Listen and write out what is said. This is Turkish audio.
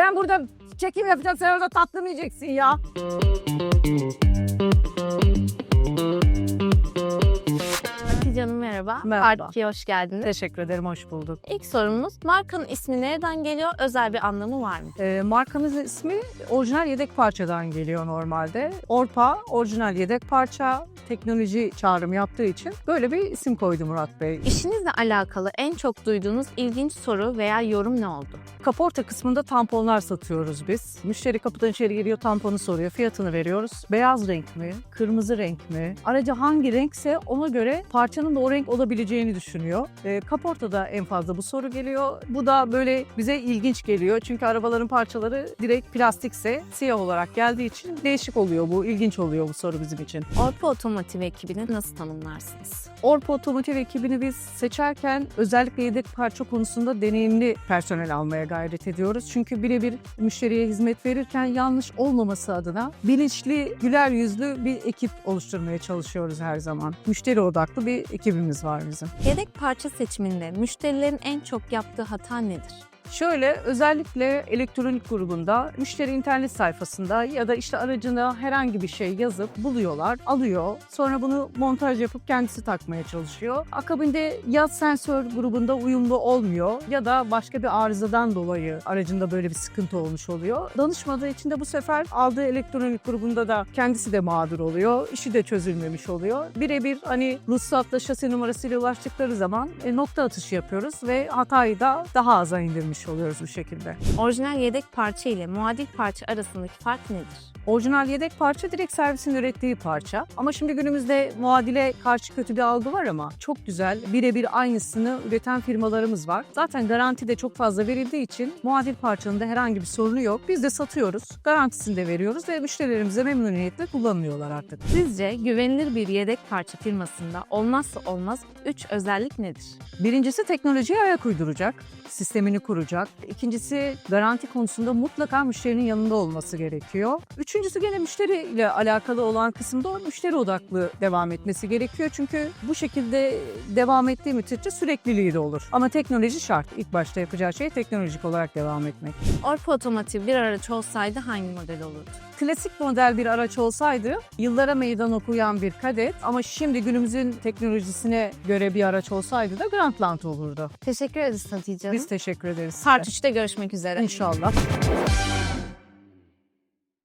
Ben burada çekim yapacağım sen orada tatlı mı yiyeceksin ya? Merhaba. 2'ye hoş geldiniz. Teşekkür ederim, hoş bulduk. İlk sorumuz markanın ismi nereden geliyor? Özel bir anlamı var mı? Ee, markamızın ismi orijinal yedek parçadan geliyor normalde. Orpa, orijinal yedek parça, teknoloji çağrım yaptığı için böyle bir isim koydu Murat Bey. İşinizle alakalı en çok duyduğunuz ilginç soru veya yorum ne oldu? Kaporta kısmında tamponlar satıyoruz biz. Müşteri kapıdan içeri giriyor, tamponu soruyor, fiyatını veriyoruz. Beyaz renk mi, kırmızı renk mi? Aracı hangi renkse ona göre parçanın da o renk olabileceğini düşünüyor. E, kaportada en fazla bu soru geliyor. Bu da böyle bize ilginç geliyor. Çünkü arabaların parçaları direkt plastikse siyah olarak geldiği için değişik oluyor bu, ilginç oluyor bu soru bizim için. Orpa Otomotiv ekibini nasıl tanımlarsınız? Orpa Otomotiv ekibini biz seçerken özellikle yedek parça konusunda deneyimli personel almaya gayret ediyoruz. Çünkü birebir müşteriye hizmet verirken yanlış olmaması adına bilinçli, güler yüzlü bir ekip oluşturmaya çalışıyoruz her zaman. Müşteri odaklı bir ekibimiz var bizim. Yedek parça seçiminde müşterilerin en çok yaptığı hata nedir? Şöyle özellikle elektronik grubunda müşteri internet sayfasında ya da işte aracına herhangi bir şey yazıp buluyorlar, alıyor. Sonra bunu montaj yapıp kendisi takmaya çalışıyor. Akabinde ya sensör grubunda uyumlu olmuyor ya da başka bir arızadan dolayı aracında böyle bir sıkıntı olmuş oluyor. Danışmadığı için de bu sefer aldığı elektronik grubunda da kendisi de mağdur oluyor. İşi de çözülmemiş oluyor. Birebir hani ruhsatla şasi numarasıyla ulaştıkları zaman e, nokta atışı yapıyoruz ve hatayı da daha aza indirmiş oluyoruz bu şekilde. Orijinal yedek parça ile muadil parça arasındaki fark nedir? Orijinal yedek parça direkt servisin ürettiği parça. Ama şimdi günümüzde muadile karşı kötü bir algı var ama çok güzel birebir aynısını üreten firmalarımız var. Zaten garanti de çok fazla verildiği için muadil parçanın da herhangi bir sorunu yok. Biz de satıyoruz, garantisini de veriyoruz ve müşterilerimize memnuniyetle kullanıyorlar artık. Sizce güvenilir bir yedek parça firmasında olmazsa olmaz 3 özellik nedir? Birincisi teknolojiye ayak uyduracak, sistemini kuracak. İkincisi garanti konusunda mutlaka müşterinin yanında olması gerekiyor. Üçüncüsü gene müşteri ile alakalı olan kısımda o müşteri odaklı devam etmesi gerekiyor. Çünkü bu şekilde devam ettiği müddetçe sürekliliği de olur. Ama teknoloji şart. İlk başta yapacağı şey teknolojik olarak devam etmek. Orpa Otomotiv bir araç olsaydı hangi model olurdu? Klasik model bir araç olsaydı yıllara meydan okuyan bir kadet ama şimdi günümüzün teknolojisine göre bir araç olsaydı da Grandland olurdu. Teşekkür ederiz Hatice Hanım. Biz teşekkür ederiz. Part 3'te görüşmek üzere. İnşallah.